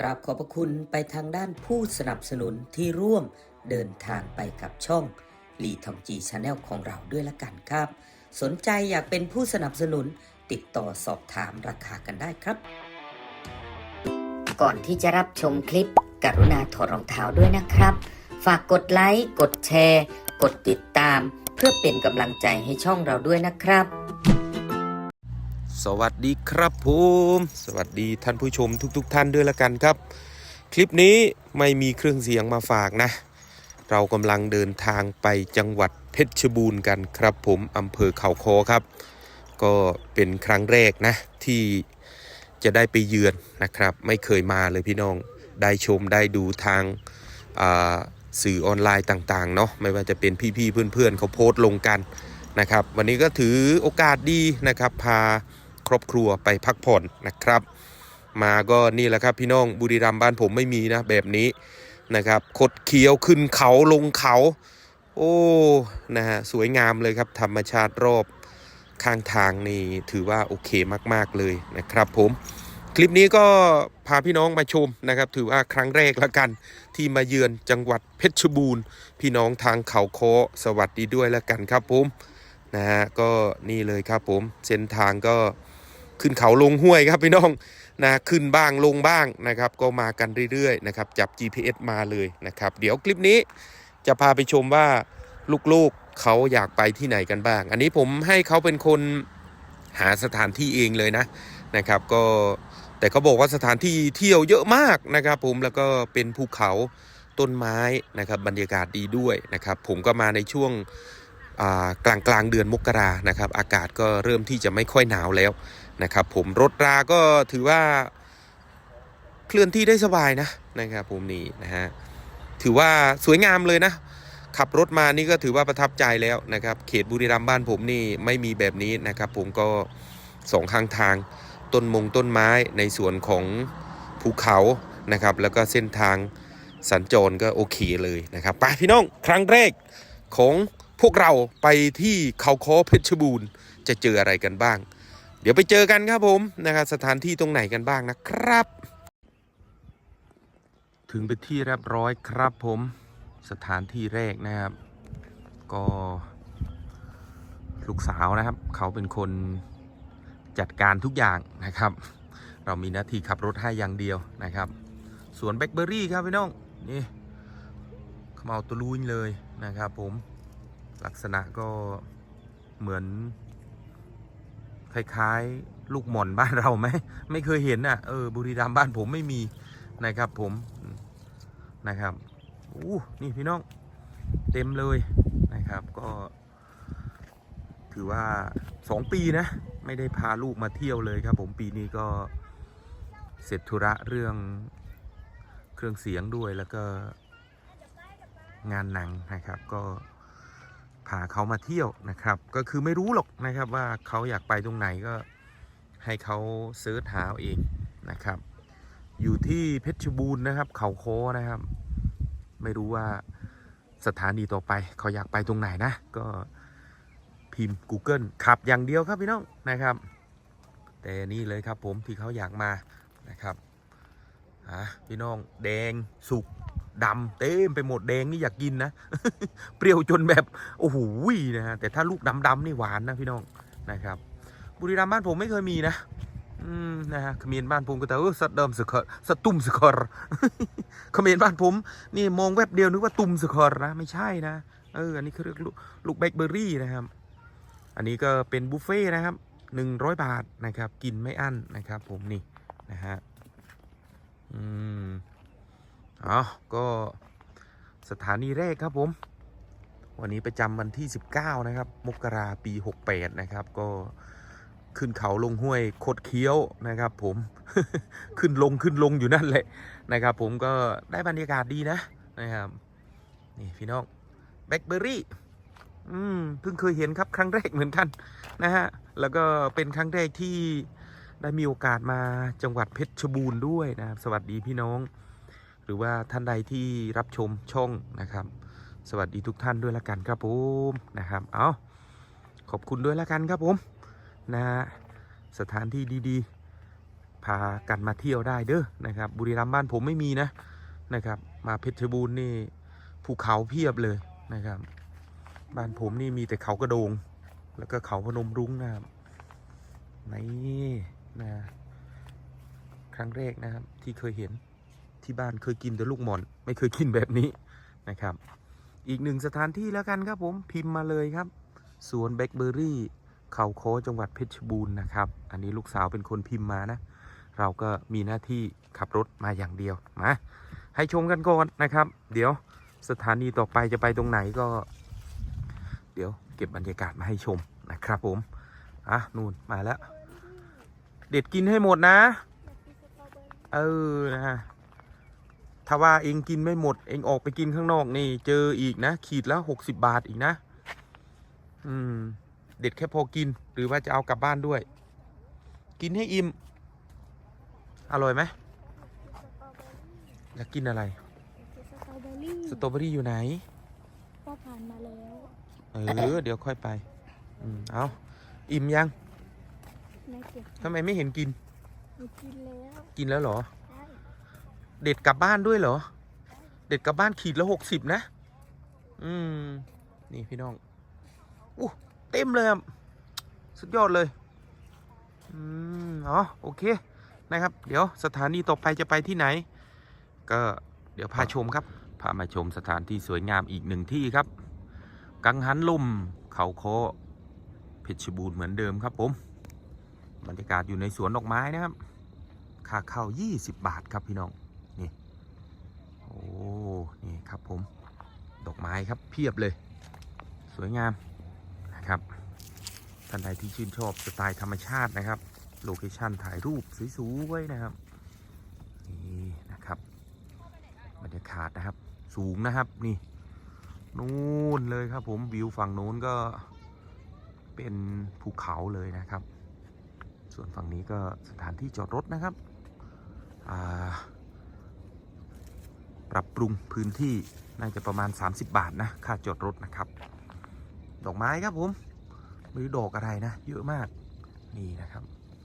กราบขอบพระคุณไปทางด้านผู้สนับสนุนที่ร่วมเดินทางไปกับช่องลีทองจีชาแนลของเราด้วยละกันครับ สนใจอยากเป็นผู้สนับสนุนติดต่อสอบถามราคากันได้ครับ ก่อนที่จะรับชมคลิป กรุณาถอดรองเท้าด้วยนะครับ ฝากกดไลค์ กดแชร์ กดติดตาม เพื่อเป็นกำลังใจให้ช่องเราด้วยนะครับ สวัสดีครับผมสวัสดีท่านผู้ชมทุกๆทท่านด้วยละกันครับ คลิปนี้ไม่มีเครื่องเสียงมาฝากนะ เรากำลังเดินทางไปจังหวัดเพชรบูรณ์กันครับ ผมอำเภอเขาคอครับ ก็เป็นครั้งแรกนะ ที่จะได้ไปเยือนนะครับ ไม่เคยมาเลยพี่น้องได้ชมได้ดูทางสื่อออนไลน์ต่างๆเนาะไม่ว่าจะเป็นพี่ๆเพื่อนๆเขาโพสต์ลงกันนะครับ วันนี้ก็ถือโอกาสดีนะครับ พา ครอบครัวไปพักผ่อนนะครับ มาก็นี่แหละครับพี่น้องบุรีรัมย์บ้านผมไม่มีนะแบบนี้นะครับคดเคี้ยวขึ้นเขาลงเขา โอ้นะฮะสวยงามเลยครับ ธรรมชาติรอบข้างทางนี่ถือว่าโอเคมาก ๆ เลยนะครับผมคลิปนี้ก็พาพี่น้องมาชมนะครับ ถือว่าครั้งแรกแล้วกัน ที่มาเยือนจังหวัดเพชรบูรณ์ พี่น้องทางเขาโคสวัสดีด้วยแล้วกันครับผมนะฮะก็นี่เลยครับผม เส้นทางก็ ขึ้นเขาลงห้วยครับพี่น้องนะขึ้นบ้างลงบ้างนะครับก็มากันเรื่อยๆนะครับจับ GPS มาเลยนะครับเดี๋ยวคลิปนี้จะพาไปชมว่าลูกๆเขาอยากไปที่ไหนกันบ้าง อันนี้ผมให้เขาเป็นคนหาสถานที่เองเลยนะนะครับก็แต่เขาบอกว่าสถานที่เที่ยวเยอะมากนะครับผมแล้วก็เป็นภูเขาต้นไม้นะครับบรรยากาศดีด้วยนะครับผมก็มาในช่วงกลางกลางเดือนมกรานะครับอากาศก็เริ่มที่จะไม่ค่อยหนาวแล้ว นะครับผมรถราก็ถือว่าเคลื่อนที่ได้สบายนะนะครับผมนี่นะฮะถือว่าสวยงามเลยนะขับรถมานี่ก็ถือว่าประทับใจแล้วนะครับ เขตบุรีรัมย์บ้านผมนี่ไม่มีแบบนี้นะครับ ผมก็สองข้างทางต้นมงต้นไม้ในส่วนของภูเขานะครับ แล้วก็เส้นทางสัญจรก็โอเคเลยนะครับไปพี่น้องครั้งแรกของพวกเราไปที่เขาคอเพชรบูรณ์จะเจออะไรกันบ้าง เดี๋ยวไปเจอกันครับผมนะครับสถานที่ตรงไหนกันบ้างนะครับ ถึงไปนที่เรียบร้อยครับผมสถานที่แรกนะครับ ก็ลูกสาวนะครับ เขาเป็นคนจัดการทุกอย่างนะครับ เรามีหน้าที่ขับรถให้อย่างเดียวนะครับสวนแบล็คเบอร์รี่ครับพี่น้องนี่เขามาเอาตัวลุยเลยนะครับผมลักษณะก็เหมือน คล้ายๆ ลูกหม่อนบ้านเราไหมไม่เคยเห็นอะเออบุรีรัมย์บ้านผมไม่มีนะครับ ผมนะครับอู้นี่พี่น้องเต็มเลยนะครับ ก็ ถือว่าสองปีนะ ไม่ได้พาลูกมาเที่ยวเลยครับ ผมปีนี้ก็เสร็จธุระเรื่องเครื่องเสียงด้วยแล้วก็งานหนังนะครับ ก็ พาเขามาเที่ยวนะครับ ก็คือไม่รู้หรอกนะครับว่าเขาอยากไปตรงไหนก็ให้เขาเซิร์ชหาเอาเองนะครับ อยู่ที่เพชรบูรณ์นะครับ เขาโค้นะครับ ไม่รู้ว่าสถานีต่อไปเขาอยากไปตรงไหนนะ ก็พิมพ์ Google ขับอย่างเดียวครับพี่น้องนะครับ แต่นี่เลยครับผมที่เขาอยากมานะครับอะพี่น้องแดงสุก ดำเต็มไปหมดแดงนี่อยากกินนะ เปรี้ยวจนแบบโอ้โหนะฮะแต่ถ้าลูกดำๆนี่หวานนะพี่น้องนะครับ บุรีรัมย์บ้านผมไม่เคยมีนะอืมนะฮะเขมรบ้านผมก็แต่เออสัตเดิมสกอร์สตุ้มสกอร์เขมรบ้านผม นี่มองแวบเดียวนึกว่าตุ้มสกอร์นะไม่ใช่นะเอออันนี้คือเรียกลูกแบล็คเบอร์รี่นะครับ อันนี้ก็เป็นบุฟเฟ่นะครับหนึ่งร้อยบาทนะครับ กินไม่อั้นนะครับ ผมนี่นะฮะอืม อ๋อก็สถานีแรกครับผม วันนี้ประจำวันที่ 19 นะครับ มกราปี 68 นะครับ ก็ขึ้นเขาลงห้วยโคดเคี้ยวนะครับผม ขึ้นลงขึ้นลงอยู่นั่นแหละนะครับ ผมก็ได้บรรยากาศดีนะนะครับ นี่พี่น้องแบล็คเบอร์รี่ อืมเพิ่งเคยเห็นครับครั้งแรกเหมือนกันนะฮะ แล้วก็เป็นครั้งแรกที่ได้มีโอกาสมาจังหวัดเพชรบูรณ์ด้วยนะครับ สวัสดีพี่น้อง หรือว่าท่านใดที่รับชมช่องนะครับ สวัสดีทุกท่านด้วยละกันครับผมนะครับเอาขอบคุณด้วยละกันครับผมนะสถานที่ดีๆ พากันมาเที่ยวได้เด้อนะครับ บุรีรัมย์บ้านผมไม่มีนะนะครับ มาเพชรบูรณ์นี่ภูเขาเพียบเลยนะครับ บ้านผมนี่มีแต่เขากระโดง แล้วก็เขาพนมรุ้งนะครับนี่นะครั้งแรกนะครับที่เคยเห็น ที่บ้านเคยกินแต่ลูกหม่อน ไม่เคยกินแบบนี้นะครับ อีกหนึ่งสถานที่แล้วกันครับผมพิมพ์มาเลยครับสวนแบล็คเบอร์รี่เขาโคจังหวัดเพชรบูรณ์นะครับ อันนี้ลูกสาวเป็นคนพิมพ์มานะ เราก็มีหน้าที่ขับรถมาอย่างเดียวมาให้ชมกันก่อนนะครับ เดี๋ยวสถานีต่อไปจะไปตรงไหนก็ เดี๋ยวเก็บบรรยากาศมาให้ชมนะครับผมอะนู่นมาแล้ว เด็ดกินให้หมดนะ เออนะ ถ้าว่าเองกินไม่หมด เองออกไปกินข้างนอกนี่ เจออีกนะ ขีดละหกสิบบาทอีกนะ อืม เด็ดแค่พอกิน หรือว่าจะเอากลับบ้านด้วย กินให้อิ่ม อร่อยไหมอยากกินอะไร สตรอเบอรี่สตรอเบอรี่อยู่ไหนก็ผ่านมาแล้ว เออ เดี๋ยวค่อยไป อืม เอาอิ่มยังแม่เก็บทำไมไม่เห็นกิน หนูกินแล้ว กินแล้วเหรอได้ เด็ดกลับบ้านด้วยเหรอ เด็ดกลับบ้านขีดละหกสิบนะ อืม นี่พี่น้องอู้เต็มเลยสุดยอดเลย อืมอ๋อโอเค นะครับ เดี๋ยวสถานีต่อไปจะไปที่ไหน ก็เดี๋ยวพาชมครับ พามาชมสถานที่สวยงามอีกหนึ่งที่ครับ กังหันลมเขาโคเพชรบูรณ์เหมือนเดิมครับผม บรรยากาศอยู่ในสวนดอกไม้นะครับ ค่าเข้า 20 บาทครับพี่น้อง นี่ครับผม ดอกไม้ครับเพียบเลย สวยงามนะครับท่านใดที่ชื่นชอบสไตล์ธรรมชาตินะครับ โลเคชั่นถ่ายรูปสวยๆนะครับ นี่นะครับ บรรยากาศนะครับ สูงนะครับนี่นู่นเลยครับผมวิวฝั่งนู้นก็เป็นภูเขาเลยนะครับ ส่วนฝั่งนี้ก็สถานที่จอดรถนะครับ อ่า ปรับปรุงพื้นที่น่าจะประมาณ 30 บาทนะ ค่าจอดรถนะครับ ดอกไม้ครับผมหรือดอกอะไรนะ เยอะมาก นี่นะครับ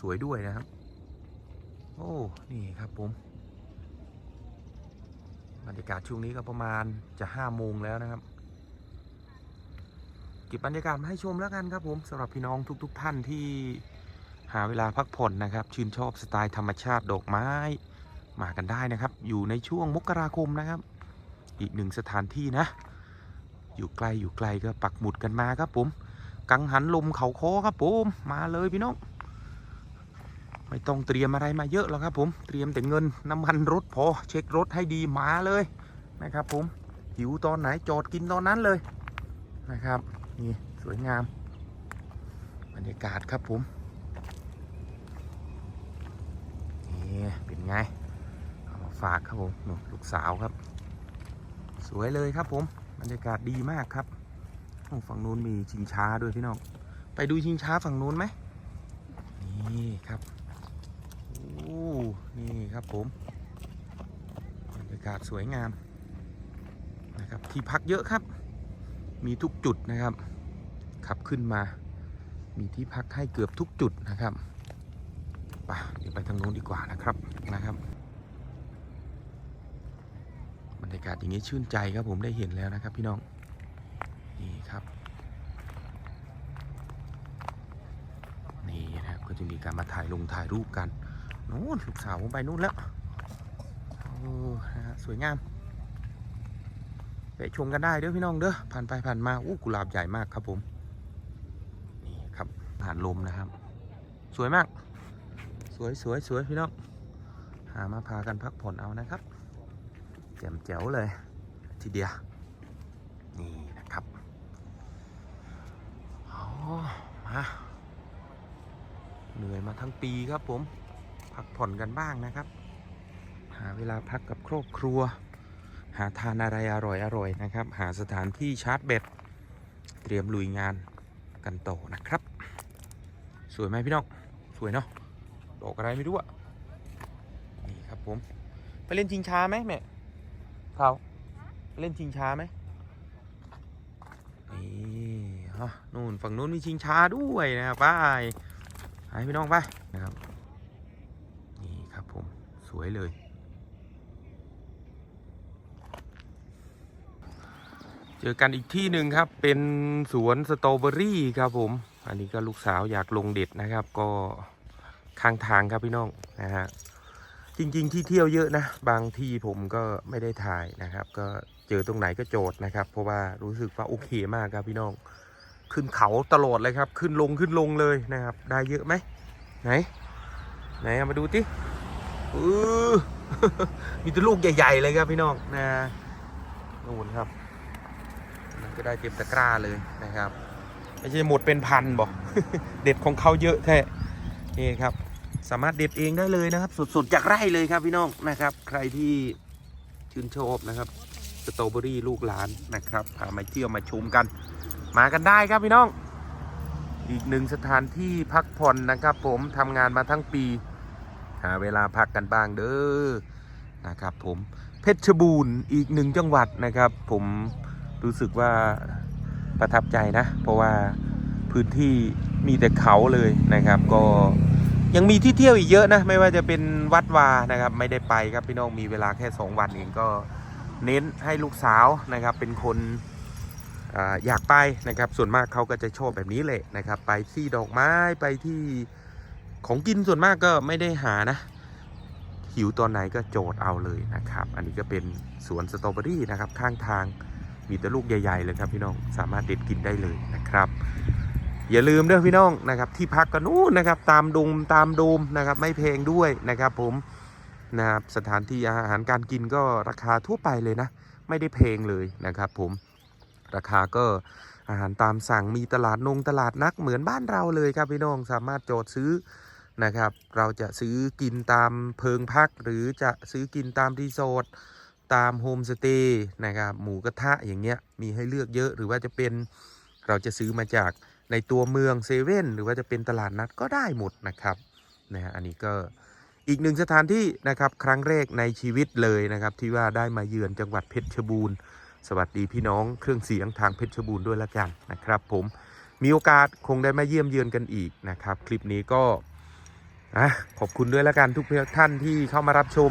สวยด้วยนะครับ โอ้ นี่ครับผม บรรยากาศช่วงนี้ก็ประมาณจะห้าโมงแล้วนะครับเก็บบรรยากาศมาให้ชมแล้วกันครับผมสำหรับพี่น้องทุก ๆท่านที่หาเวลาพักผ่อนนะครับ ชื่นชอบสไตล์ธรรมชาติดอกไม้ มากันได้นะครับ อยู่ในช่วงมกราคมนะครับ อีกหนึ่งสถานที่นะ อยู่ไกลอยู่ไกลก็ปักหมุดกันมาครับผม กังหันลมเขาคอครับผมมาเลยพี่น้องไม่ต้องเตรียมอะไรมาเยอะหรอกครับ ผมเตรียมแต่เงินน้ำมันรถพอเช็ครถให้ดีมาเลยนะครับ ผมหิวตอนไหนจอดกินตอนนั้นเลยนะครับนี่สวยงามบรรยากาศครับผมนี่เป็นไง ฝากครับผมหนูลูกสาวครับ สวยเลยครับผมบรรยากาศดีมากครับโอ้ฝั่งนู้นมีชิงช้าด้วยพี่น้องไปดูชิงช้าฝั่งนู้นไหมนี่ครับโอ้นี่ครับผมบรรยากาศสวยงามนะครับที่พักเยอะครับ มีทุกจุดนะครับ ขับขึ้นมา มีที่พักให้เกือบทุกจุดนะครับไปเดี๋ยวไปทางนู้นดีกว่านะครับนะครับ บรร ยากาศอย่างนี้ชื่นใจครับผมได้เห็นแล้วนะครับพี่น้อง นี่ครับ นี่นะครับก็จะมีการมาถ่ายลงถ่ายรูปกันนู้นลูกสาวผมไปนู้นแล้วโอ้นะฮะสวยงามไปชมกันได้เด้อพี่น้องเด้อผ่านไปผ่านมาอู้กุหลาบใหญ่มากครับผม นี่ครับผ่านลมนะครับ สวยมาก สวยสวยสวยพี่น้อง หามาพากันพักผ่อนเอานะครับ แจ่มแจ๋วเลย ทีเดียว นี่นะครับอ๋อมาเหนื่อยมาทั้งปีครับผม พักผ่อนกันบ้างนะครับ หาเวลาพักกับครอบครัว หาทานอะไรอร่อยๆนะครับ หาสถานที่ชาร์จแบตเตรียมลุยงานกันต่อนะครับ สวยไหมพี่น้อง สวยเนาะดอกอะไรไม่รู้อะนี่ครับผม ไปเล่นชิงช้าไหมแม่ เขาเล่นชิงช้าไหมนี่ฮะนู่นฝั่งนู้นมีชิงช้าด้วยนะครับไปไปพี่น้องไปนะครับ นี่ครับผมสวยเลย เจอกันอีกที่หนึ่งครับเป็นสวนสตรอเบอรี่ครับผม อันนี้ก็ลูกสาวอยากลงเด็ดนะครับ ก็ข้างทางครับพี่น้องนะฮะ จริง ๆ ที่เที่ยวเยอะนะ บางที่ผมก็ไม่ได้ถ่ายนะครับ ก็เจอตรงไหนก็โจทย์นะครับ เพราะว่ารู้สึกว่าโอเคมากครับพี่น้อง ขึ้นเขาตลอดเลยครับ ขึ้นลงขึ้นลงเลยนะครับ ได้เยอะไหมไหน ไหนเอามาดูติออมีแต่ลูกใหญ่ ๆ เลยครับพี่น้องนะนู่นครับมันก็ได้เต็มตะกร้าเลยนะครับไม่ใช่หมดเป็นพันบอกเด็ดของเขาเยอะแท้นี่ครับ สามารถเด็ดเองได้เลยนะครับ สดๆจากไร่เลยครับพี่น้องนะครับ ใครที่ชื่นชอบนะครับสตรอเบอรี่ลูกหลานนะครับพามาเที่ยวมาชมกัน มากันได้ครับพี่น้อง อีกหนึ่งสถานที่พักผ่อนนะครับ ผมทำงานมาทั้งปี หาเวลาพักกันบ้างเด้อนะครับ ผมเพชรบูรณ์อีกหนึ่งจังหวัดนะครับ ผมรู้สึกว่าประทับใจนะ เพราะว่าพื้นที่มีแต่เขาเลยนะครับ ก็ ยังมีที่เที่ยวอีกเยอะนะ ไม่ว่าจะเป็นวัดวานะครับ ไม่ได้ไปครับพี่น้องมีเวลาแค่ 2 วันเองก็เน้นให้ลูกสาวนะครับ เป็นคนออยากไปนะครับ ส่วนมากเขาก็จะชอบแบบนี้แหละนะครับ ไปที่ดอกไม้ไปที่ของกินส่วนมากก็ไม่ได้หานะ หิวตอนไหนก็โจทย์เอาเลยนะครับ อันนี้ก็เป็นสวนสตรอเบอรี่นะครับ ข้างทางมีแต่ลูกใหญ่ ๆ เลยครับพี่น้องสามารถเด็ดกินได้เลยนะครับ อย่าลืมเด้อพี่น้องนะครับ ที่พักก็นู่นนะครับ ตามดงตามโดมนะครับ ไม่แพงด้วยนะครับ ผมนะครับสถานที่อาหารการกินก็ราคาทั่วไปเลยนะ ไม่ได้แพงเลยนะครับ ผมราคาก็อาหารตามสั่งมีตลาดนงตลาดนักเหมือนบ้านเราเลยครับพี่น้องสามารถจทย์ซื้อนะครับ เราจะซื้อกินตามเพิงพัก หรือจะซื้อกินตามรีสอร์ทตามโฮมสเตย์นะครับหมูกระทะอย่างเงี้ยมีให้เลือกเยอะหรือว่าจะเป็นเราจะซื้อมาจาก ในตัวเมืองเซเว่นหรือว่าจะเป็นตลาดนัดก็ได้หมดนะครับนะฮะอันนี้ก็อีกหนึ่งสถานที่นะครับครั้งแรกในชีวิตเลยนะครับที่ว่าได้มาเยือนจังหวัดเพชรบูรณ์ สวัสดีพี่น้องเครื่องเสียงทางเพชรบูรณ์ด้วยละกันนะครับ ผมมีโอกาสคงได้มาเยี่ยมเยือนกันอีกนะครับ คลิปนี้ก็อะขอบคุณด้วยละกันทุกท่านที่เข้ามารับชม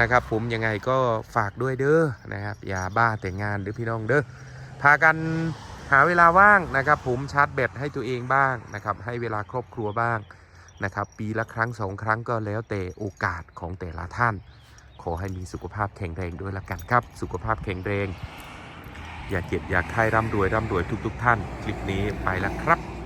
นะครับ ผมยังไงก็ฝากด้วยเด้อนะครับอย่าบ้าแต่งงานเด้อพี่น้องเด้อพากัน หาเวลาว่างนะครับผมชาร์จแบตให้ตัวเองบ้างนะครับให้เวลาครอบครัวบ้างนะครับปีละครั้งสองครั้งก็แล้วแต่โอกาสของแต่ละท่าน ขอให้มีสุขภาพแข็งแรงด้วยละกันครับ สุขภาพแข็งแรง อย่าเจ็บอย่าไข้ร่ำรวยร่ำรวยทุก ๆทท่าน คลิปนี้ไปแล้วครับ